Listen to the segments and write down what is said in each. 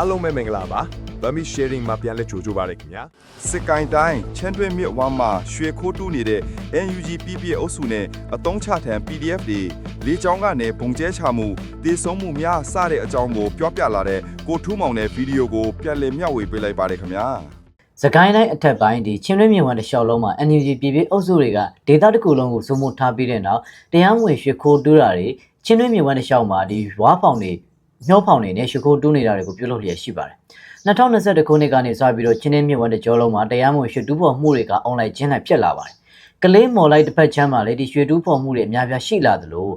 အားလုံးပဲမင်္ဂလာပါဗမီ sharing မှာပြန်လဲကြိုကြပါရခင်ဗျာစစ်ကိုင်းတိုင်းချမ်းတွင်းမြစ်ဝမ်းမှာရွှေခိုးတူးနေတဲ့ NUG PP အုပ်စုနဲ့အတုံးချထံ PDF တွေလေးချောင်းကနေဘုံကျဲချမှုတည်ဆုံးမှုများစတဲ့အကြောင်းကိုပြောပြလာတဲ့ကိုထူးမောင်တဲ့ဗီဒီယိုကိုပြန်လည်မျှဝေပေးလိုက်ပါတယ်ခင်ဗျာစကိုင်းတိုင်းအထက်ပိုင်းဒီချင်းရင်းမြဝန်းတစ်လျှောက်လုံးမှာ NUG ပြည်ပြည်အုပ်စုတွေကဒေသတစ်ခုလုံးကိုစုံမထားပြီးတဲ့နောက်တရားမဝင်ရွှေခိုးတူးတာတွေချင်းရင်းမြဝန်းတစ်လျှောက်မှာဒီဝါဖောင်တွေ မျောဖောင်တွေနဲ့ရွှေခိုးတူးနေတာတွေကိုပြုလုပ်လျက်ရှိပါတယ်2021ခုနှစ်ကနေစပြီးတော့ချင်းရင်းမြဝန်းတစ်ကြောလုံးမှာတရားမဝင်ရွှေတူးဖော်မှုတွေကအွန်လိုင်းကျင်းလိုက်ဖြစ်လာပါတယ်ကလေးမော်လိုက်တစ်ဖက်ချမ်းမှာလည်းဒီရွှေတူးဖော်မှုတွေအများပြားရှိလာသလို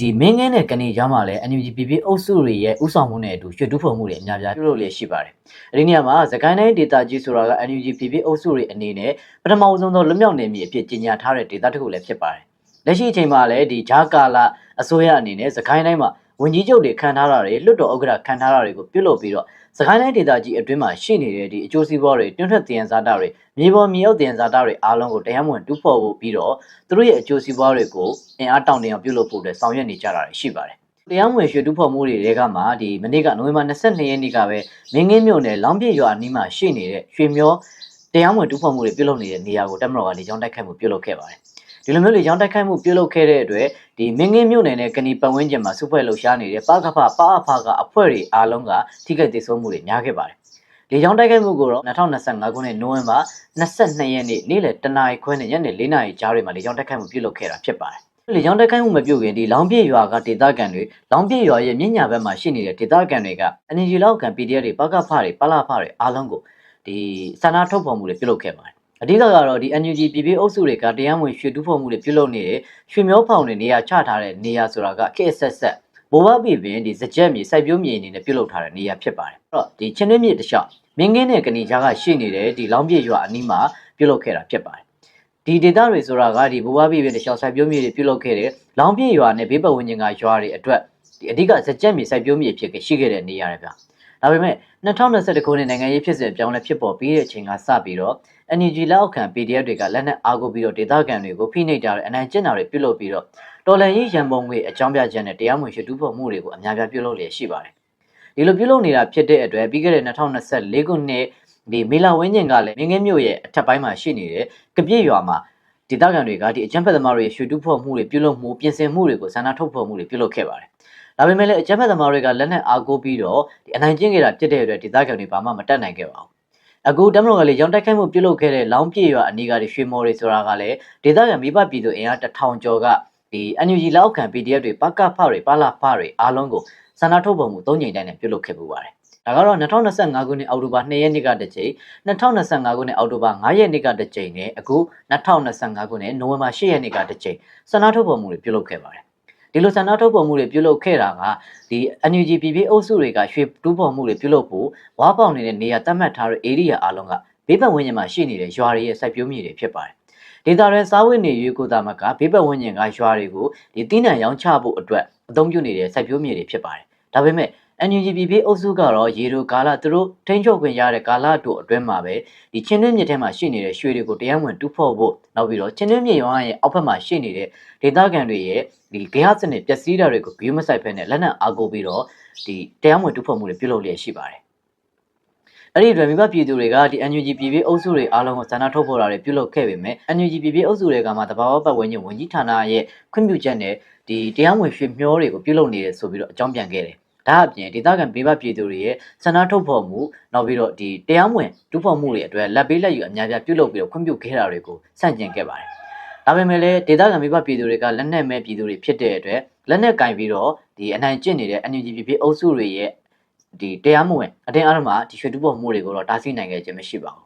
ဒီမင်းငင်းတဲ့ကနေကြားမှာလည်း NUG ပြည်ပြည်အုပ်စုတွေရဲ့ဥဆောင်မှုနဲ့အတူရွှေတူးဖော်မှုတွေအများပြားပြုလုပ်လျက်ရှိပါတယ်အဲဒီနေရာမှာသကိုင်းတိုင်းဒေတာကြီးဆိုတာက NUG PP အုပ်စုတွေအနေနဲ့ပထမဦးဆုံးသောလွတ်မြောက်နေမည်အဖြစ်ကြီးညာထားတဲ့ဒေတာတစ်ခုလည်းဖြစ်ပါတယ်။လက်ရှိအချိန်မှာလည်းဒီဂျာကာလာအစိုးရအနေနဲ့သကိုင်းတိုင်းမှာ ဝင်ကြီးချုပ်တွေခံထားတာတွေလွတ်တော်ဥက္ကဋ္ဌခံထားတာတွေကိုပြုလုပ်ပြီးတော့သကိုင်းတိုင်းဒေတာကြီးအတွင်းမှာရှိနေတဲ့ဒီအကျိုးစီးပွားတွေတွန်းထွက်တင်စားတာတွေမြေပေါ်မြေအောက်တင်စားတာတွေအားလုံးကိုတရားမဝင်တူးဖော်ဖို့ပြီးတော့သူတို့ရဲ့အကျိုးစီးပွားတွေကိုအင်အားတောင့်တင်းအောင်ပြုလုပ်ဖို့အတွက်ဆောင်ရွက်နေကြတာတွေရှိပါတယ်။တရားမဝင်ရွှေတူးဖော်မှုတွေတွေကမှဒီမနေ့ကနိုဝင်ဘာ22ရက်နေ့ကပဲမင်းငင်းမြို့နယ်လောင်းပြည့်ရွာအနီးမှာရှိနေတဲ့ရွှေမျောတရားမဝင်တူးဖော်မှုတွေပြုလုပ်နေတဲ့နေရာကိုတက်မတော်ကလေကြောင်းတိုက်ခိုက်မှုပြုလုပ်ခဲ့ပါတယ် ဒီလိုမျိုးလေကြောင်းတိုက်ခိုက်မှုပြုလုပ်ခဲ့တဲ့အတွက်ဒီမင်းငင်းမြို့နယ်နဲ့ကဏီပတ်ဝန်းကျင်မှာစုဖွဲ့လှုပ်ရှားနေတဲ့ပကဖပအဖကအဖွဲ့တွေအားလုံးကထိခိုက်ဒေဆုံးမှုတွေများခဲ့ပါတယ်လေကြောင်းတိုက်ခိုက်မှုကိုတော့2025ခုနှစ်နိုဝင်ဘာ22ရက်နေ့နေ့လယ်တနာရီခွဲနဲ့ညနေ4နာရီကြားတွေမှာလေကြောင်းတိုက်ခိုက်မှုပြုလုပ်ခဲ့တာဖြစ်ပါတယ်လေကြောင်းတက်ခိုင်းမှုမပြုတ်ခင်ဒီလောင်ပြည့်ရွာကဒေသခံတွေလောင်ပြည့်ရွာရဲ့မြင့်ညာဘက်မှာရှိနေတဲ့ဒေသခံတွေကအန်ဂျီလောက်ကန် PDF တွေပကဖတွေပလာဖတွေအားလုံးကိုဒီစန္ဒထုတ်ဖော်မှုတွေပြုလုပ်ခဲ့ပါတယ် အဓိကကတော့ဒီ NUG ပြည်ပြည်အုပ်စုတွေကတရားဝင်ရွှေတူးဖော်မှုတွေပြုလုပ်နေတဲ့ရွှေမျောဖောင်တွေနေရာချထားတဲ့နေရာဆိုတာက KSS ဘိုးဘပြည်ပင်ဒီစကြက်မြေစိုက်ပျိုးမြေအနေနဲ့ပြုလုပ်ထားတဲ့နေရာဖြစ်ပါတယ်အဲ့တော့ဒီချင်းနှင်းမြေတစ်လျှောက်မင်းငင်းနဲ့ကနေကြားကရှိနေတဲ့ဒီလောင်ပြည့်ရွာအနီးမှာပြုလုပ်ခဲ့တာဖြစ်ပါတယ်ဒီဒေတာတွေဆိုတာကဒီဘဝပြည်ပြည်တခြားစိုက်ပျိုးမြေတွေပြုလုပ်ခဲ့တဲ့လောင်ပြည့်ရွာနဲ့ဘေးပတ်ဝန်းကျင်ကရွာတွေအတွက်ဒီအဓိကစကြက်မြေစိုက်ပျိုးမြေဖြစ်ခဲ့ရှိခဲ့တဲ့နေရာတွေဗျ။ ဒါပေမဲ့2021ခုနှစ်နိုင်ငံရေးဖြစ်စဉ်ပြောင်းလဲဖြစ်ပေါ်ပြီးတဲ့အချိန်ကစပြီးတော့ NUG လက်အောက်ခံ PDF တွေကလက်နက်အားကိုပြီးတော့ဒေသခံတွေကိုဖိနှိပ်ကြတဲ့အနိုင်ကျင့်တာတွေပြုလုပ်ပြီးတော့တော်လန်ရေးရန်ပုံငွေအကြောင်းပြချက်နဲ့တရားမဝင်ရှုတူးဖော်မှုတွေကိုအများပြားပြုလုပ်လျက်ရှိပါတယ်။ဒီလိုပြုလုပ်နေတာဖြစ်တဲ့အတွက်ပြီးခဲ့တဲ့2024ခုနှစ်ဒီမေလာဝင်းကျင်ကလည်းမင်းငင်းမြို့ရဲ့အထက်ပိုင်းမှာရှိနေတဲ့ကပြည့်ရွာမှာဒေသခံတွေကဒီအကြမ်းဖက်သမားတွေရဲ့ရွှေတူးဖော်မှုတွေပြုလုပ်မှုပြင်ဆင်မှုတွေကိုဆန္ဒထုတ်ဖော်မှုတွေပြုလုပ်ခဲ့ပါတယ်။ ဒါပေမဲ့လည်းအကြမ်းဖက်သမားတွေကလက်နက်အားကိုးပြီးတော့ဒီအနိုင်ကျင့်ခဲ့တာဖြစ်တဲ့အတွက်ဒေသခံတွေဘာမှမတတ်နိုင်ခဲ့ပါဘူး။အခုတမတော်ကလေးရောင်းတိုက်ခိုက်မှုပြုလုပ်ခဲ့တဲ့လောင်းပြေရွာအနီးကဒီရွှေမော်တွေဆိုတာကလည်းဒေသခံမိဘပြည်သူအင်အားတစ်ထောင်ကျော်ကဒီ NUG လောက်ခံ PDF တွေပကဖတွေပလာဖတွေအားလုံးကိုဆန္ဒထုတ်ဖော်မှု၃ချိန်တိုင်းနဲ့ပြုလုပ်ခဲ့ပူပါတယ်။ဒါကတော့2025ခုနှစ်အောက်တိုဘာ2ရက်နေ့ကတစ်ချိန်2025ခုနှစ်အောက်တိုဘာ9ရက်နေ့ကတစ်ကြိမ်နဲ့အခု2025ခုနှစ်နိုဝင်ဘာ10ရက်နေ့ကတစ်ကြိမ်ဆန္ဒထုတ်ဖော်မှုတွေပြုလုပ်ခဲ့ပါတယ်။ ဒီလိုဆန္ဒထုတ်ဖော်မှုတွေပြုလုပ်ခဲ့တာကဒီ NUG PP အုပ်စုတွေကရွှေတူးဖော်မှုတွေပြုလုပ်ဖို့ဝါပေါင်နေတဲ့နေရာသတ်မှတ်ထားတဲ့ area အားလုံးကဘေးပတ်ဝန်းကျင်မှာရှိနေတဲ့ရွာတွေရဲ့စိုက်ပျိုးမြေတွေဖြစ်ပါတယ်။ဒေသရဲစားဝတ်နေရေးကိုသာမကဘေးပတ်ဝန်းကျင်ကရွာတွေကိုဒီတိနှံရောင်းချဖို့အတွက်အသုံးပြုနေတဲ့စိုက်ပျိုးမြေတွေဖြစ်ပါတယ်။ဒါပေမဲ့ NUGPP အုပ်စုကတော့ရေတို့ကာလသူတို့ထိန်းချုပ်ခွင့်ရတဲ့ကာလတို့အတွင်းမှာပဲဒီချင်းတွင်းမြစ်ထဲမှာရှိနေတဲ့ရွှေတွေကိုတရားဝင်တူးဖော်ဖို့နောက်ပြီးတော့ချင်းတွင်းမြစ်ရောင်းရဲ့အောက်ဘက်မှာရှိနေတဲ့ဒေသခံတွေရဲ့ဒီဂေဟစနစ်ပျက်စီးတာတွေကိုဂရုမစိုက်ဖက်နဲ့လက်နက်အားကိုးပြီးတော့ဒီတရားဝင်တူးဖော်မှုတွေပြုလုပ်လျက်ရှိပါတယ်အဲ့ဒီအတွက်မိဘပြည်သူတွေကဒီ NUG ပြည်ပြည်အုပ်စုတွေအားလုံးကိုစန္ဒထုတ်ဖော်တာတွေပြုလုပ်ခဲ့ပေမဲ့ NUG ပြည်ပြည်အုပ်စုတွေကမှတဘာဝပတ်ဝန်းကျင်ဝန်ကြီးဌာနရဲ့ခွင့်ပြုချက်နဲ့ဒီတရားဝင်ရွှေမျှောတွေကိုပြုလုပ်နေတယ်ဆိုပြီးတော့အကြောင်းပြန်ခဲ့တယ် ဒါအပြင်ဒေသခံဘေးဘပြည်သူတွေရဲ့ဆန္ဒထုတ်ဖော်မှုနောက်ပြီးတော့ဒီတရားမဝင်ဒုဖော်မှုတွေအတွက်လက်ပေးလက်ယူအများပြပြုလုပ်ပြီးတော့ခွင့်ပြုခဲ့တာတွေကိုစန့်ကျင်ခဲ့ပါတယ်။ဒါပေမဲ့လည်းဒေသခံဘေးဘပြည်သူတွေကလက်နက်မဲ့ပြည်သူတွေဖြစ်တဲ့အတွက်လက်နက်ကင်ပြီးတော့ဒီအနိုင်ကျင့်နေတဲ့ NUGP အုပ်စုတွေရဲ့ဒီတရားမဝင်အတင်းအဓမ္မဒီရွှေဒုဖော်မှုတွေကိုတော့တားဆီးနိုင်ခဲ့ခြင်းမရှိပါဘူး။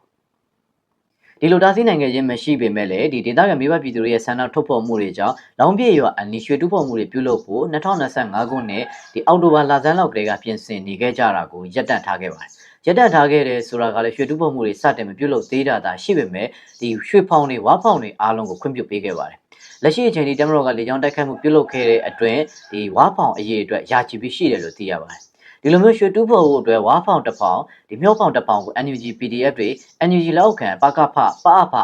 ဒီလိုတားဆီးနိုင်ခဲ့ခြင်းမရှိပေမဲ့လည်းဒီဒေသခံမိဘပြည်သူတွေရဲ့ဆန္ဒထုတ်ဖော်မှုတွေကြောင့်လောင်ပြည့်ရွာအနီးရွှေတူဖော်မှုတွေပြုလုပ်ဖို့2025ခုနှစ်ဒီအောက်တိုဘာလဆန်းလောက်ကလေးကပြင်ဆင်နေခဲ့ကြတာကိုရပ်တန့်ထားခဲ့ပါတယ်။ရပ်တန့်ထားခဲ့တယ်ဆိုတာကလည်းရွှေတူဖော်မှုတွေစတင်မပြုလုပ်သေးတာသာရှိပေမဲ့ဒီရွှေဖောင်တွေဝါဖောင်တွေအားလုံးကိုခွင့်ပြုပေးခဲ့ပါတယ်။လက်ရှိအချိန်ဒီတမတော်ကလေကြောင်းတိုက်ခိုက်မှုပြုလုပ်ခဲ့တဲ့အတွင်းဒီဝါဖောင်အရေးအတွက်ယာချီပြီးရှိတယ်လို့သိရပါတယ်။ ဒီလိုမျိုးရွှေတူးဖို့အတွက်ဝါဖောင်တစ်ဖောင်ဒီမြောက်ဖောင်တစ်ဖောင်ကို NUG PDF တွေ NUG လောက်ခံပကဖပအဖ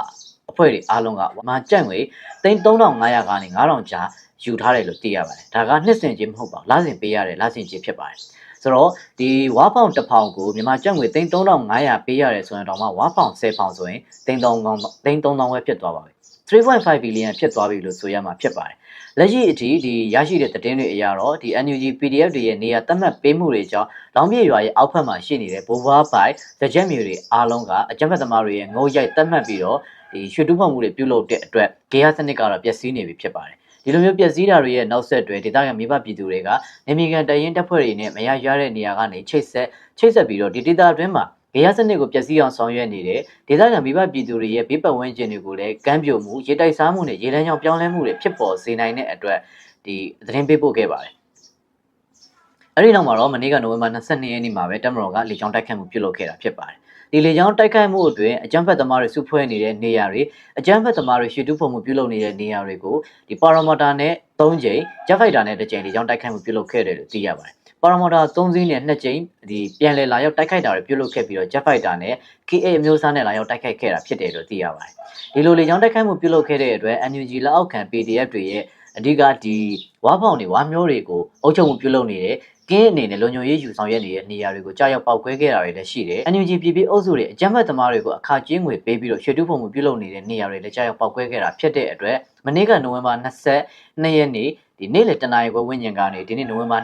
အဖွဲ့တွေအားလုံးကမာကြန့်ငွေ3500ကနေ9000ကျာယူထားတယ်လို့သိရပါတယ်ဒါကနှစ်စဉ်ချင်းမဟုတ်ပါဘူးလစဉ်ပေးရတဲ့လစဉ်ချင်းဖြစ်ပါတယ်ဆိုတော့ဒီဝါဖောင်တစ်ဖောင်ကိုမြန်မာကျပ်ငွေ3500ပေးရတယ်ဆိုရင်တော့မှဝါဖောင်10ဖောင်ဆိုရင်3000ကောင်း3000ပဲဖြစ်သွားပါပြီ 3.5 billion ဖြစ်သွားပြီလို့ဆိုရမှာဖြစ်ပါတယ်လက်ရှိအထိဒီရရှိတဲ့သတင်းတွေအရတော့ဒီ NUG PDF တွေရဲ့နေရာသတ်မှတ်ပေးမှုတွေကြောင့်လောင်ပြေရွာရဲ့အောက်ဖက်မှာရှိနေတဲ့ဘိုးဘွားပိုင်တကြက်မျိုးတွေအားလုံးကအကြမ်းဖက်သမားတွေရဲ့ငုံရိုက်သတ်မှတ်ပြီးတော့ဒီရွှေတူးဖော်မှုတွေပြုလုပ်တဲ့အတွက်ဂေယစနစ်ကတော့ပျက်စီးနေပြီဖြစ်ပါတယ်ဒီလိုမျိုးပျက်စီးတာတွေရဲ့နောက်ဆက်တွဲဒေသခံမိဘပြည်သူတွေကနေမီကန်တရင်တပ်ဖွဲ့တွေနဲ့မရရတဲ့နေရာကနေချိတ်ဆက်ချိတ်ဆက်ပြီးတော့ဒီဒေသအတွင်းမှာ ဂေယစနစ်ကိုပျက်စီးအောင်ဆောင်ရွက်နေတဲ့ဒေသခံမိဘပြည်သူတွေရဲ့ဘေးပတ်ဝန်းကျင်တွေကိုလည်းကမ်းပြိုမှုရေတိုက်စားမှုနဲ့ရေလမ်းကြောင်းပြောင်းလဲမှုတွေဖြစ်ပေါ်စေနိုင်တဲ့အတွက်ဒီသတင်းပေးပို့ခဲ့ပါတယ်အဲ့ဒီနောက်မှာတော့မနေ့ကနိုဝင်ဘာ22ရက်နေ့မှာပဲတမတော်ကလေကြောင်းတိုက်ခတ်မှုပြုလုပ်ခဲ့တာဖြစ်ပါတယ်ဒီလေကြောင်းတိုက်ခိုက်မှုအတွင်းအကြမ်းဖက်သမားတွေစုဖွဲ့နေတဲ့နေရာတွေအကြမ်းဖက်သမားတွေရှေ့တူးဖို့မှုပြုလုပ်နေတဲ့နေရာတွေကိုဒီပါရမတာနဲ့3ကြိမ်ဂျက်ဖိုက်တာနဲ့တစ်ကြိမ်လေကြောင်းတိုက်ခိုက်မှုပြုလုပ်ခဲ့တယ်လို့သိရပါတယ် ပါရမတာ3စီးနဲ့2ကြိမ်ဒီပြန်လည်လာရောက်တိုက်ခိုက်တာတွေပြုလုပ်ခဲ့ပြီးတော့ဂျက်ဖိုက်တာနဲ့ KA အမျိုးအစားနဲ့လာရောက်တိုက်ခိုက်ခဲ့တာဖြစ်တယ်လို့သိရပါတယ်ဒီလိုလေကြောင်းတိုက်ခိုက်မှုပြုလုပ်ခဲ့တဲ့အတွက် NUG လက်အောက်ခံ PDF တွေရဲ့အဓိကဒီဝါဖောင်တွေဝါမျိုးတွေကိုအုပ်ချုပ်မှုပြုလုပ်နေတဲ့ကင်းအနေနဲ့လုံခြုံရေးယူဆောင်ရွက်နေတဲ့နေရာတွေကိုကြာရောက်ပောက်ကွဲခဲ့တာတွေလည်းရှိတယ်။ NUG ပြည်ပြည်အုပ်စုတွေအကြမ်းဖက်သမားတွေကိုအခါကျင်းငွေပေးပြီးတော့ရွှေတူးဖုံမှုပြုလုပ်နေတဲ့နေရာတွေလည်းကြာရောက်ပောက်ကွဲခဲ့တာဖြစ်တဲ့အတွက်မနေ့ကနိုဝင်ဘာ22ရက်နေ့ဒီနေ့လယ်တနာရီခွဲဝန်းကျင်ကနေဒီနေ့နိုဝင်ဘာ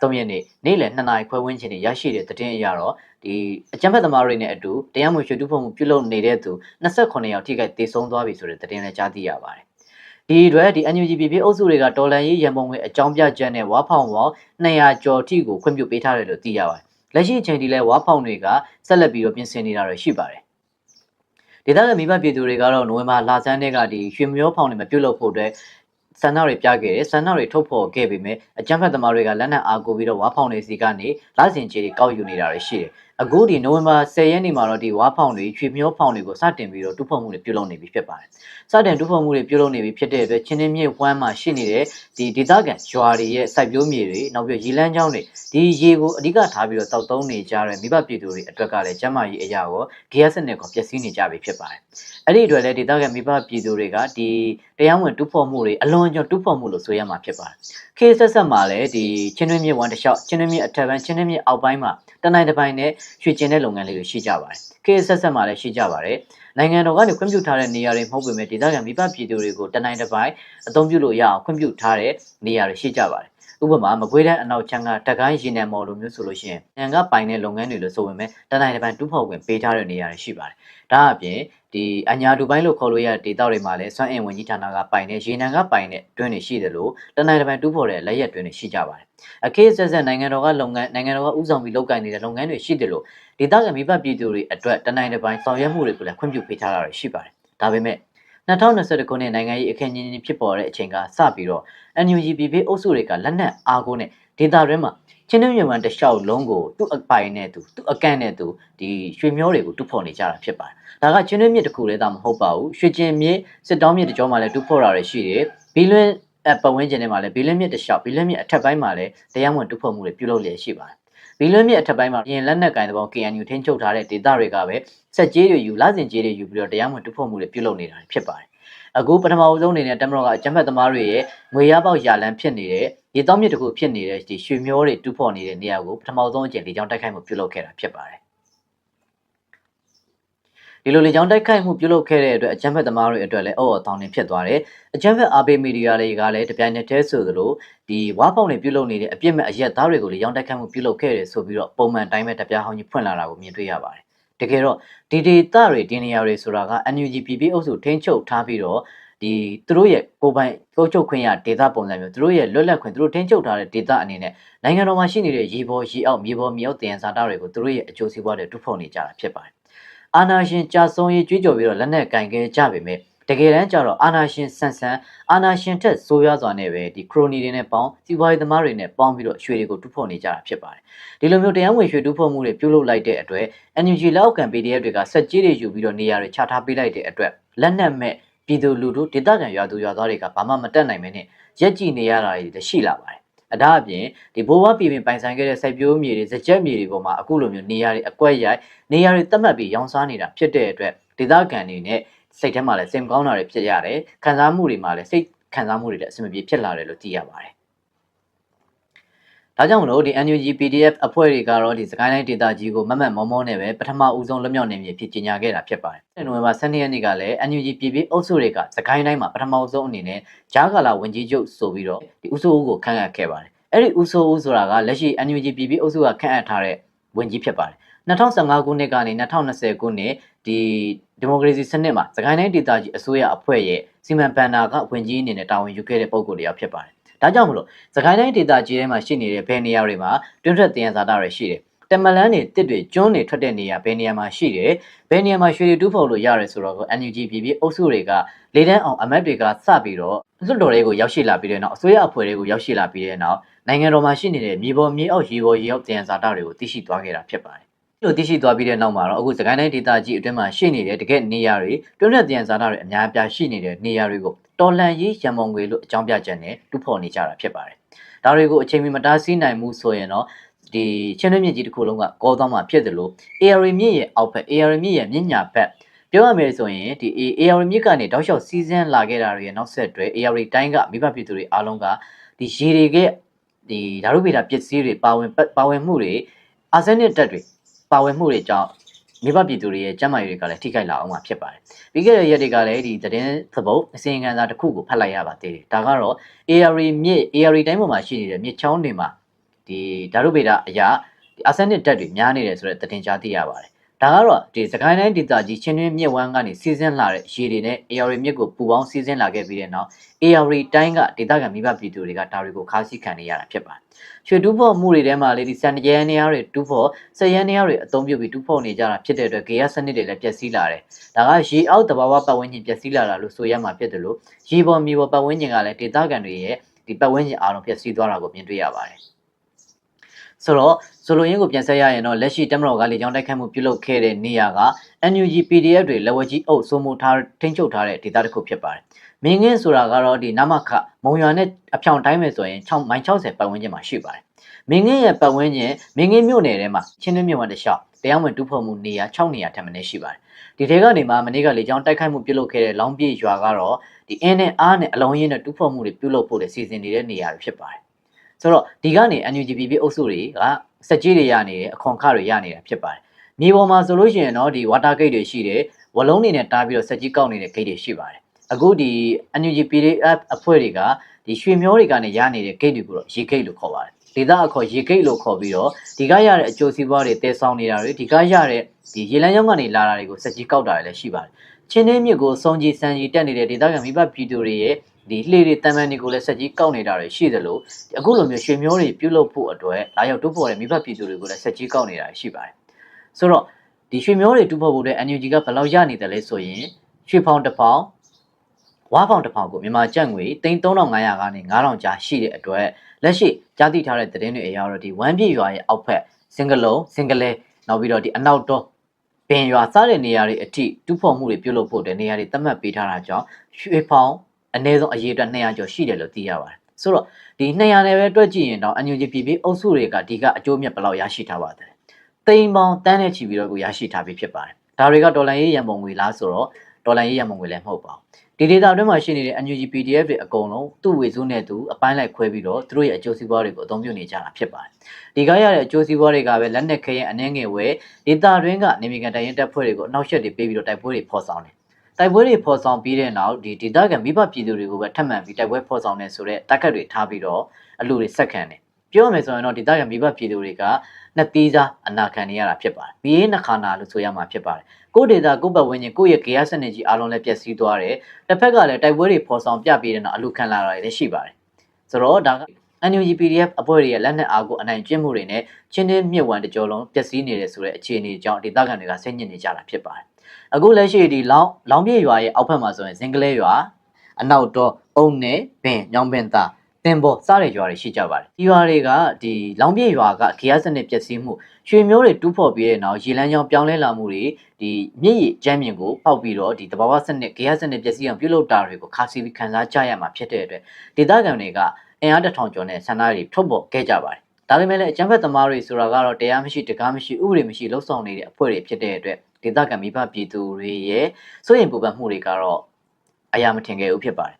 23ရက်နေ့နေ့လယ်2နာရီခွဲဝန်းကျင်နေရရှိတဲ့သတင်းအရတော့ဒီအကြမ်းဖက်သမားတွေနဲ့အတူတရားမဝင်ရွှေတူးဖုံမှုပြုလုပ်နေတဲ့သူ28ယောက်ထိခိုက်ဒေဆုံးသွားပြီဆိုတဲ့သတင်းလည်းကြားသိရပါတယ်။ဒီအတွက်ဒီ NUG ပြည်ပြည်အုပ်စုတွေကတော်လန်ရေးရန်ပုံငွေအကြောင်းပြချက်နဲ့ဝါဖောင်ဝေါ200ကျော်ထိကိုခွင့်ပြုပေးထားတယ်လို့သိရပါတယ်။လက်ရှိအချိန်ထိလည်းဝါဖောင်တွေကဆက်လက်ပြီးတော့ပြင်ဆင်နေတာတွေရှိပါတယ်။ဒေသကမိဘပြည်သူတွေကတော့နိုဝင်ဘာလဆန်းတွေကဒီရွှေမျောဖောင်တွေမပြုတ်လို့ဖို့အတွက် ဆန္ဒတွေပြခဲ့တယ်ဆန္ဒတွေထုတ်ဖော်ခဲ့ပေမဲ့အကြမ်းဖက်သမားတွေကလက်နက်အားကိုပြီးတော့ဝါဖောင်တွေစီကနေလစဉ်ကြီးတွေကောက်ယူနေတာတွေရှိတယ် အခုဒီနိုဝင်ဘာ10ရက်နေ့မှာတော့ဒီဝါဖောင်တွေရွှေမျောဖောင်တွေကိုစတင်ပြီးတော့တူးဖော်မှုတွေပြုလုပ်နေပြီဖြစ်ပါတယ်စတင်တူးဖော်မှုတွေပြုလုပ်နေပြီဖြစ်တဲ့အတွက်ချင်းင်းမြစ်ဝမ်းမှာရှိနေတဲ့ဒီဒေသခံရွာတွေရဲ့စိုက်ပျိုးမြေတွေနောက်ပြီးရေလမ်းကြောင်းတွေဒီရေကိုအဓိကထားပြီးတော့တောက်သုံးနေကြတဲ့မိဘပြည်သူတွေအတွက်ကလည်းကျန်းမာရေးအရာကိုဂေယစနစ်ကိုပျက်စီးနေကြပြီဖြစ်ပါတယ်အဲ့ဒီအတွက်လည်းဒေသခံမိဘပြည်သူတွေကဒီတရားဝင်တူးဖော်မှုတွေအလွန်ကျော်တူးဖော်မှုလို့ဆိုရမှာဖြစ်ပါတယ်။ခေတ်ဆက်ဆက်မှာလည်းဒီချင်းတွင်းမြစ်ဝမ်းတစ်လျှောက်ချင်းတွင်းမြစ်အထက်ပိုင်းချင်းတွင်းမြစ်အောက်ပိုင်းမှာတနိုင်တစ်ပိုင်းနဲ့ရွှေကျင်တဲ့လုပ်ငန်းလေးတွေရှိကြပါတယ်။ခေတ်ဆက်ဆက်မှာလည်းရှိကြပါတယ်။နိုင်ငံတော်ကနေခွင့်ပြုထားတဲ့နေရာတွေမဟုတ်ပေမဲ့ဒေသခံမိဘပြည်သူတွေကိုတနိုင်တစ်ပိုင်းအသုံးပြုလို့ရအောင်ခွင့်ပြုထားတဲ့နေရာတွေရှိကြပါတယ်။ဥပမာမကွေးတန်းအနောက်ချမ်းကတကိုင်းရေနံမော်လိုမျိုးဆိုလို့ရှိရင်နိုင်ငံကပိုင်တဲ့လုပ်ငန်းတွေလို့ဆိုပေမဲ့တနိုင်တစ်ပိုင်းတူးဖော်ဝင်ပေးထားတဲ့နေရာတွေရှိပါတယ်။ဒါအပြင် ဒီအညာဒူပိုင်းလို့ခေါ်လို့ရတဲ့ဒေသတွေမှာလည်းစွမ်းအင်ဝင်ကြီးဌာနကပိုင်တဲ့ရေနံကပိုင်တဲ့တွင်းတွေရှိတယ်လို့တနိုင်တစ်ပိုင်းတူးဖော်တဲ့လက်ရက်တွင်းတွေရှိကြပါတယ်။အခေတ်ဆက်ဆက်နိုင်ငံတော်ကလုပ်ငန်းနိုင်ငံတော်ကဥဆောင်ပြီးလုပ်ကိုင်နေတဲ့လုပ်ငန်းတွေရှိတယ်လို့ဒေသခံမိဘပြည်သူတွေအတွက်တနိုင်တစ်ပိုင်းဆောင်ရွက်မှုတွေကိုလည်းခွင့်ပြုပေးထားတာတွေရှိပါတယ်။ဒါပေမဲ့2021ခုနှစ်နိုင်ငံရေးအခင်းအကျင်းဖြစ်ပေါ်တဲ့အချိန်ကစပြီးတော့ NUG ပြည်ပြည်အုပ်စုတွေကလက်နက်အားကိုးနဲ့ဒေသတွင်းမှာ ချင်းနှင်းမြန်မာတစ်လျှောက်လုံးကိုသူ့အပိုင်နဲ့သူသူ့အကန့်နဲ့သူဒီရွှေမျောတွေကိုတူဖော်နေကြတာဖြစ်ပါတယ်။ဒါကချင်းနှင်းမြစ်တစ်ခုလည်းသာမဟုတ်ပါဘူး။ရွှေကျင်မြစ်စစ်တောင်းမြစ်တစ်ကြောမှာလည်းတူဖော်တာတွေရှိတယ်။ဘီလွင်အပတ်ဝန်းကျင်ထဲမှာလည်းဘီလွင်မြစ်တစ်လျှောက်ဘီလွင်မြစ်အထက်ပိုင်းမှာလည်းတရားဝင်တူဖော်မှုတွေပြုလုပ်လျက်ရှိပါတယ်။ဘီလွင်မြစ်အထက်ပိုင်းမှာပြင်လက်နက်ကင်တဲ့ဘော KNU ထိန်းချုပ်ထားတဲ့ဒေသတွေကပဲစက်ကြီးတွေယူလစဉ်ကြီးတွေယူပြီးတော့တရားဝင်တူဖော်မှုတွေပြုလုပ်နေတာဖြစ်ပါတယ်။ အခုပထမအဆုံးအနေနဲ့တမတော်ကအကြမ်းဖက်သမားတွေရဲ့ငွေရပေါက်ရလန်းဖြစ်နေတဲ့ရေတောင်းမြစ်တစ်ခုဖြစ်နေတဲ့ဒီရွှေမျောတွေတူးဖော်နေတဲ့နေရာကိုပထမဆုံးအကြိမ်လေကြောင်းတိုက်ခိုက်မှုပြုလုပ်ခဲ့တာဖြစ်ပါတယ်ဒီလိုလေကြောင်းတိုက်ခိုက်မှုပြုလုပ်ခဲ့တဲ့အတွက်အကြမ်းဖက်သမားတွေအတွက်လည်းအော်အော်တောင်းနေဖြစ်သွားတယ်အကြမ်းဖက်အာဘေးမီဒီယာတွေကလည်းတပြိုင်နက်တည်းဆိုသလိုဒီဝါဖောင်တွေပြုလုပ်နေတဲ့အပြစ်မဲ့အရက်သားတွေကိုလေကြောင်းတိုက်ခိုက်မှုပြုလုပ်ခဲ့တယ်ဆိုပြီးတော့ပုံမှန်တိုင်းပဲတပြားဟောင်းကြီးဖွင့်လာတာကိုမြင်တွေ့ရပါတယ် တကယ်တော့ဒီဒေတာတွေဒီနေရာတွေဆိုတာက NUG PP အုပ်စုထိန်းချုပ်ထားပြီးတော့ဒီသူတို့ရဲ့ကိုပိုင်ကိုချုပ်ခွင့်ရဒေတာပုံစံမျိုးသူတို့ရဲ့လွတ်လပ်ခွင့်သူတို့ထိန်းချုပ်ထားတဲ့ဒေတာအနေနဲ့နိုင်ငံတော်မှာရှိနေတဲ့ရေပေါ်ရေအောက်မြေပေါ်မြေအောက်တည်န်စာတာတွေကိုသူတို့ရဲ့အကျိုးစီးပွားတွေတူဖော်နေကြတာဖြစ်ပါတယ်။အာနာရှင်ကြာဆုံးရေးကြွေးကြော်ပြီးတော့လက်နက်ကင်ခဲ့ကြပေမဲ့ တကယ်တမ်းကျတော့အာနာရှင်ဆန်ဆန်အာနာရှင်ထက်ဆိုးရွားစွာနဲ့ပဲဒီခရိုနီတွေနဲ့ပေါင်းစီးပွားရေးသမားတွေနဲ့ပေါင်းပြီးတော့ရွှေတွေကိုတူဖော်နေကြတာဖြစ်ပါတယ်။ဒီလိုမျိုးတရားဝင်ရွှေတူဖော်မှုတွေပြုလုပ်လိုက်တဲ့အတွက် NUG လက်အောက်ခံ PDF တွေကစက်ကြီးတွေယူပြီးတော့နေရာတွေချထားပေးလိုက်တဲ့အတွက်လက်နက်မဲ့ပြည်သူလူထုဒေသခံရွာသူရွာသားတွေကဘာမှမတက်နိုင်မနဲ့ရက်ကြည့်နေရတာတွေလည်းရှိလာပါတယ်။အဒါအပြင်ဒီဘိုးဘွားပြည်ပင်ပိုင်ဆိုင်ခဲ့တဲ့စိုက်ပျိုးမြေတွေစကြက်မြေတွေပေါ်မှာအခုလိုမျိုးနေရာတွေအကွက်ရိုက်နေရာတွေသတ်မှတ်ပြီးရောင်းစားနေတာဖြစ်တဲ့အတွက်ဒေသခံတွေနဲ့ စိတ်ထဲမှာလည်းစိတ်မကောင်းတာတွေဖြစ်ရတယ်။ခံစားမှုတွေမှာလည်းစိတ်ခံစားမှုတွေလည်းအဆင်မပြေဖြစ်လာတယ်လို့သိရပါတယ်။ဒါကြောင့်မလို့ဒီ NUG PDF အဖွဲ့တွေကတော့ဒီစကိုင်းတိုင်းဒေသကြီးကိုမတ်မတ်မောမောနဲ့ပဲပထမဦးဆုံးလွတ်မြောက်နေပြီဖြစ်ကြေညာခဲ့တာဖြစ်ပါတယ်။နိုဝင်ဘာ12ရက်နေ့ကလည်း NUG PP အုပ်စုတွေကစကိုင်းတိုင်းမှာပထမဦးဆုံးအနေနဲ့ဂျားကာလာဝင်ကြီးချုပ်ဆိုပြီးတော့ဒီဦးစိုးဦးကိုခန့်အပ်ခဲ့ပါတယ်။အဲ့ဒီဦးစိုးဦးဆိုတာကလက်ရှိ NUG PP အုပ်စုကခန့်အပ်ထားတဲ့ဝင်ကြီးဖြစ်ပါတယ်။ 2015ခုနှစ်ကနေ2020ခုနှစ်ဒီဒီမိုကရေစီစနစ်မှာစကိုင်းတိုင်းဒေသကြီးအစိုးရအဖွဲ့ရဲ့စီမံဘဏ္ဍာကဝင်ကြီးအနေနဲ့တာဝန်ယူခဲ့တဲ့ပုံကိုယ်တရားဖြစ်ပါတယ်။ဒါကြောင့်မလို့စကိုင်းတိုင်းဒေသကြီးထဲမှာရှိနေတဲ့ဘယ်နေရာတွေမှာတွင်းထွက်တင်ရဇာတာတွေရှိတယ်။တမလန်းတွေတစ်တွေကျွန်းတွေထွက်တဲ့နေရာဘယ်နေရာမှာရှိတယ်။ဘယ်နေရာမှာရွှေတွေတူးဖော်လို့ရတယ်ဆိုတော့ NUG PP အုပ်စုတွေကလေတန်းအောင်အမတ်တွေကစပြီးတော့လွတ်တော်တွေကိုရောက်ရှိလာပြီးတဲ့နောက်အစိုးရအဖွဲ့တွေကိုရောက်ရှိလာပြီးတဲ့နောက်နိုင်ငံတော်မှာရှိနေတဲ့မြေပေါ်မြေအောက်ရေပေါ်ရေအောက်တင်ရဇာတာတွေကိုသိရှိသွားခဲ့တာဖြစ်ပါတယ်။ဒီ လိုသိရှိသွားပြီးတဲ့နောက်မှာတော့အခုစကိုင်းတိုင်းဒေသကြီးအတွင်းမှာရှိနေတဲ့တကယ့်နေရာတွေတွင်းထွက်တင်ရဇာတာတွေအများအပြားရှိနေတဲ့နေရာတွေကိုတော်လန်ရေးရံမုံငွေလို့အကြောင်းပြချက်နဲ့တူဖော်နေကြတာဖြစ်ပါတယ်။ဒါတွေကိုအချိန်မီမတားဆီးနိုင်မှုဆိုရင်တော့ဒီချင်းတွင်းမြစ်ကြီးတစ်ခုလုံးကကောသွားမှဖြစ်တယ်လို့ AR မြစ်ရဲ့အောက်ဘက် AR မြစ်ရဲ့မြင့်ညာဘက်ပြောရမယ်ဆိုရင်ဒီ AR မြစ်ကနေတောက်လျှောက်စီးဆင်းလာခဲ့တာတွေရဲ့နောက်ဆက်တွဲ AR တိုင်းကမိဘပြည်သူတွေအားလုံးကဒီရေတွေကဒီဓာတုဗေဒပစ္စည်းတွေပါဝင်ပါဝင်မှုတွေအာဆင်းနစ်ဓာတ်တွေ ပါဝင်မှုတွေကြောင့်မိဘပြည်သူတွေရဲ့ကျန်းမာရေးတွေကလည်းထိခိုက်လာအောင်မှာဖြစ်ပါတယ်။ပြီးခဲ့တဲ့ရက်တွေကလည်းဒီသတင်းသဘုတ်အစီရင်ခံစာတစ်ခုကိုဖတ်လိုက်ရပါသေးတယ်။ဒါကတော့ AR မြစ် AR တိုင်းပေါ်မှာရှိနေတဲ့မြစ်ချောင်းတွေမှာဒီဓာတုဗေဒအရာဒီအာဆင်းနစ်ဓာတ်တွေများနေတယ်ဆိုတဲ့သတင်းကြားသိရပါတယ်။ ဒါကတော့ဒီစကိုင်းတိုင်းဒေသကြီးချင်းတွင်းမြစ်ဝမ်းကနေစီးဆင်းလာတဲ့ရေတွေနဲ့ AR မြစ်ကိုပူပေါင်းစီးဆင်းလာခဲ့ပြီးတဲ့နောက် AR တိုင်းကဒေသခံမိဘပြည်သူတွေကဒါတွေကိုခါးစီခံနေရတာဖြစ်ပါတယ်။ရွှေတူးဖော်မှုတွေထဲမှာလေဒီစံရန်နေရတွေတူးဖော်စရန်နေရတွေအသုံးပြုပြီးတူးဖော်နေကြတာဖြစ်တဲ့အတွက်ဂေယစနစ်တွေလည်းပျက်စီးလာတယ်။ဒါကရေအောက်တဘာဝပတ်ဝန်းကျင်ပျက်စီးလာတာလို့ဆိုရမှာဖြစ်တယ်လို့ရေပေါ်မြေပေါ်ပတ်ဝန်းကျင်ကလည်းဒေသခံတွေရဲ့ဒီပတ်ဝန်းကျင်အားလုံးပျက်စီးသွားတာကိုမြင်တွေ့ရပါတယ်။ ဆိုတော့ဆိုလိုရင်းကိုပြန်ဆက်ရရင်တော့လက်ရှိတက်မတော်ကလေကြောင်းတိုက်ခတ်မှုပြုလုပ်ခဲ့တဲ့နေရာက NUG PDF တွေလက်ဝဲကြီးအုပ်စိုးမိုးထားထိန်းချုပ်ထားတဲ့ဒေသတစ်ခုဖြစ်ပါတယ်။မင်းငင်းဆိုတာကတော့ဒီနမခမုံရွာနဲ့အဖြောင်တိုင်းမယ်ဆိုရင်6မိုင်60ပတ်ဝန်းကျင်မှာရှိပါတယ်။မင်းငင်းရဲ့ပတ်ဝန်းကျင်မင်းငင်းမြို့နယ်ထဲမှာချင်းတွင်းမြို့ဝန်းတစ်လျှောက်တရားဝင်တူးဖော်မှုနေရာ6နေရာထပ်မံရှိပါတယ်။ဒီထဲကနေမှမနေ့ကလေကြောင်းတိုက်ခိုက်မှုပြုလုပ်ခဲ့တဲ့လောင်ပြေရွာကတော့ဒီအင်းနဲ့အားနဲ့အလုံးရင်းနဲ့တူးဖော်မှုတွေပြုလုပ်ဖို့လည်းစီစဉ်နေတဲ့နေရာတွေဖြစ်ပါတယ်။ ဆိုတော့ဒီကနေ NUGPP အုပ်စုတွေကစက်ကြီးတွေရနေတယ်အခွန်ခတွေရနေတာဖြစ်ပါတယ်။မြေပေါ်မှာဆိုလို့ရှိရင်တော့ဒီ water gate တွေရှိတယ်ဝလုံးနေနဲ့တားပြီးတော့စက်ကြီးကောက်နေတဲ့ gate တွေရှိပါတယ်။အခုဒီ NUGPDF အဖွဲ့တွေကဒီရွှေမျောတွေကနေရနေတဲ့ gate တွေကိုတော့ရေ gate လို့ခေါ်ပါတယ်။ဒေသအခေါ်ရေ gate လို့ခေါ်ပြီးတော့ဒီကရတဲ့အကျိုးစီးပွားတွေတည်ဆောင်နေတာတွေဒီကရတဲ့ဒီရေလမ်းကြောင်းကနေလာတာတွေကိုစက်ကြီးကောက်တာတွေလည်းရှိပါတယ်။ချင်းနှင်းမြစ်ကိုစုံကြီးစံကြီးတက်နေတဲ့ဒေသခံမိဘပြည်သူတွေရဲ့ ဒီလှေတွေတန်ပန်တွေကိုလည်းစက်ကြီးကောက်နေတာတွေရှိသလိုအခုလိုမျိုးရွှေမျောတွေပြုတ်လုဖို့အတွက်လာရောက်တိုးပေါ်တဲ့မိဘပြည်သူတွေကိုလည်းစက်ကြီးကောက်နေတာရှိပါတယ်။ဆိုတော့ဒီရွှေမျောတွေတူဖို့ဖို့တဲ့ NUG ကဘယ်လောက်ရနေတယ်လဲဆိုရင်ရွှေဖောင်တစ်ဖောင်ဝါဖောင်တစ်ဖောင်ကိုမြန်မာကျပ်ငွေ3500ကနေ9000ကျားရှိတဲ့အတွက်လက်ရှိကြားသိထားတဲ့သတင်းတွေအရတော့ဒီဝမ်းပြည့်ရွာရဲ့အောက်ဖက်စင်ကလုံးစင်ကလဲနောက်ပြီးတော့ဒီအနောက်တော့ပင်ရွာစတဲ့နေရာတွေအထိတူးဖော်မှုတွေပြုလုပ်ဖို့တဲ့နေရာတွေသတ်မှတ်ပေးထားတာကြောင့်ရွှေဖောင် အနည်းဆုံးအရေးအတွက်200ကျော်ရှိတယ်လို့သိရပါတယ်ဆိုတော့ဒီ200နဲ့ပဲတွက်ကြည့်ရင်တော့ NUG PP အုပ်စုတွေကဒီကအကျိုးမြတ်ဘယ်လောက်ရရှိထားပါသလဲတိမ်ပေါင်းတန်းနဲ့ချီပြီးတော့ကိုရရှိထားပြီးဖြစ်ပါတယ်ဒါတွေကဒေါ်လာရေးရန်ပုံငွေလားဆိုတော့ဒေါ်လာရေးရန်ပုံငွေလည်းမဟုတ်ပါဘူးဒီဒေတာအတွင်းမှာရှိနေတဲ့ NUG PDF တွေအကုန်လုံးသူ့ဝေစုနဲ့သူအပိုင်းလိုက်ခွဲပြီးတော့သူတို့ရဲ့အကျိုးစီးပွားတွေကိုအသုံးပြုနေကြတာဖြစ်ပါတယ်ဒီကရတဲ့အကျိုးစီးပွားတွေကပဲလက်နက်ခဲရင်အနှဲငယ်ဝဲဒေတာတွင်းကနေမီကန်တိုင်ရင်တပ်ဖွဲ့တွေကိုအနောက်ရှက်တွေပေးပြီးတော့တိုက်ပွဲတွေဖော်ဆောင်တယ် တိုက်ပွဲတွေဖော်ဆောင်ပြီးတဲ့နောက်ဒီဒေတာကန်မိဘပြည်သူတွေကိုပဲထပ်မံပြီးတိုက်ပွဲဖော်ဆောင်နေဆိုတဲ့တက်ခတ်တွေထားပြီးတော့အလူတွေဆက်ခံတယ်ပြောရမယ်ဆိုရင်တော့ဒေတာကန်မိဘပြည်သူတွေကနှစ်သီးစားအနာခံနေရတာဖြစ်ပါတယ်။ဘီးနှခါနာလို့ဆိုရမှာဖြစ်ပါတယ်။ကိုဒေတာကိုပတ်ဝန်းကျင်ကိုရဲ့ကြရစနစ်ကြီးအားလုံးလည်းပျက်စီးသွားတယ်။တစ်ဖက်ကလည်းတိုက်ပွဲတွေဖော်ဆောင်ပြပြီးတဲ့နောက်အလူခံလာတာတွေလည်းရှိပါတယ်။ဆိုတော့ဒါက NUG PDF အဖွဲ့တွေရဲ့လက်နက်အားကိုအနိုင်ကျင့်မှုတွေနဲ့ချင်းတင်းမြစ်ဝံတကြောလုံးပျက်စီးနေတယ်ဆိုတဲ့အခြေအနေကြောင့်ဒေသခံတွေကဆင်ញင်နေကြတာဖြစ်ပါတယ်။ အခုလက်ရှိဒီလောင်းလောင်းပြည့်ရွာရဲ့အောက်ဖက်မှာဆိုရင်ဇင်ကလေးရွာအနောက်တော့အုံနဲ့ပင်ညောင်ပင်သားတင်ပေါ်စတဲ့ရွာတွေရှိကြပါတယ်ဒီရွာတွေကဒီလောင်ပြည့်ရွာကခရစနစ်ပျက်စီးမှုရွှေမျိုးတွေတူးဖော်ပြီးတဲ့နောက်ရေလမ်းကြောင်းပြောင်းလဲလာမှုတွေဒီမြစ်ရည်ကျမ်းမြင့်ကိုပောက်ပြီးတော့ဒီတဘာဝစနစ်ခရစနစ်ပျက်စီးအောင်ပြုလုပ်တာတွေကိုခါစီပြီးခံစားကြရမှာဖြစ်တဲ့အတွက်ဒေသခံတွေကအင်အားတစ်ထောင်ကျော်နဲ့ဆန္ဒတွေထုတ်ပေါ်ခဲ့ကြပါတယ်ဒါပေမဲ့လည်းအကြမ်းဖက်သမားတွေဆိုတာကတော့တရားမရှိတကားမရှိဥပဒေမရှိလှုပ်ဆောင်နေတဲ့အဖွဲ့တွေဖြစ်တဲ့အတွက် ဒေသခံမိဘပြည်သူတွေရဲ့စိုးရင်ပူပန်မှုတွေကတော့အရာမထင်ခဲ့ဘူးဖြစ်ပါတယ်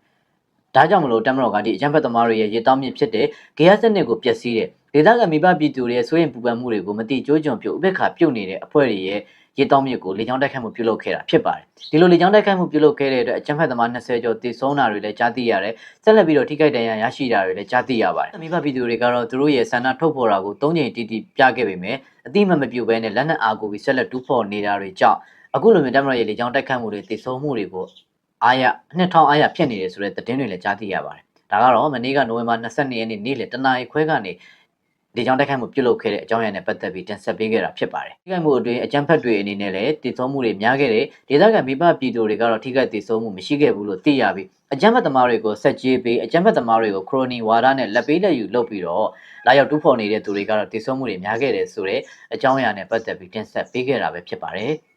ဒါကြောင့်မလို့တမတော်ကဒီအကြံဖက်သမားတွေရဲ့ရေတောင်းမြစ်ဖြစ်တဲ့ဂေယစနစ်ကိုပျက်စီးတဲ့ ဒေသခံမိဘပြည်သူတွေရဲ့စိုးရင်ပူပန်မှုတွေကိုမတိကျိုးကျွန်ပြုတ်ဥပက္ခပြုတ်နေတဲ့အဖွဲ့တွေရဲ့ရေတောင်းမြစ်ကိုလေကြောင်းတိုက်ခိုက်မှုပြုလုပ်ခဲ့တာဖြစ်ပါတယ်ဒီလိုလေကြောင်းတိုက်ခိုက်မှုပြုလုပ်ခဲ့တဲ့အတွက်အကြမ်းဖက်သမား20ကျော်တေဆုံးတာတွေလည်းကြားသိရတယ်ဆက်လက်ပြီးတော့ထိခိုက်ဒဏ်ရာရရှိတာတွေလည်းကြားသိရပါတယ်မိဘပြည်သူတွေကတော့သူတို့ရဲ့ဆန္ဒထုတ်ဖော်တာကို၃ချိန်တိတိပြခဲ့ပေမဲ့အတိမမပြုတ်ဘဲနဲ့လက်နက်အားကိုပြီးဆက်လက်တူးဖော်နေတာတွေကြောင့်အခုလိုမျိုးတမရရဲ့လေကြောင်းတိုက်ခိုက်မှုတွေတေဆုံးမှုတွေကိုအားရနှစ်ထောင်အားရဖြစ်နေတယ်ဆိုတဲ့သတင်းတွေလည်းကြားသိရပါတယ်ဒါကတော့မနေ့ကနိုဝင်ဘာ22ရက်နေ့နေ့လယ်တနာရီခွဲကနေ ဒီကြောင့်တိုက်ခိုက်မှုပြုလုပ်ခဲ့တဲ့အကြောင်းအရာနဲ့ပတ်သက်ပြီးတင်ဆက်ပေးခဲ့တာဖြစ်ပါတယ်။ထိခိုက်မှုအတွင်းအကြမ်းဖက်တွေအနေနဲ့လည်းတည်ဆုံးမှုတွေများခဲ့တယ်။ဒေသခံမိဘပြည်သူတွေကတော့ထိခိုက်တည်ဆုံးမှုမရှိခဲ့ဘူးလို့သိရပြီးအကြမ်းဖက်သမားတွေကိုဆက်ကြေးပေးအကြမ်းဖက်သမားတွေကိုခရိုနီဝါဒနဲ့လက်ပေးလက်ယူလုပ်ပြီးတော့လာရောက်တူးဖော်နေတဲ့သူတွေကတော့တည်ဆုံးမှုတွေများခဲ့တယ်ဆိုတဲ့အကြောင်းအရာနဲ့ပတ်သက်ပြီးတင်ဆက်ပေးခဲ့တာပဲဖြစ်ပါတယ်။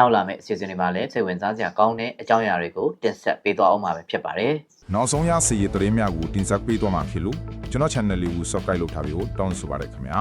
နောက်လာမယ့်အစီအစဉ်တွေမှာလည်းစိတ်ဝင်စားစရာကောင်းတဲ့အကြောင်းအရာတွေကိုတင်ဆက်ပေးသွားအောင်မှာပဲဖြစ်ပါတယ်။နောက်ဆုံးရစီရေးသတင်းများကိုတင်ဆက်ပေးသွားမှာဖြစ်လို့ကျွန်တော် channel လေးကို subscribe လုပ်ထားပြီးတော့တောင်းဆိုပါရခင်ဗျာ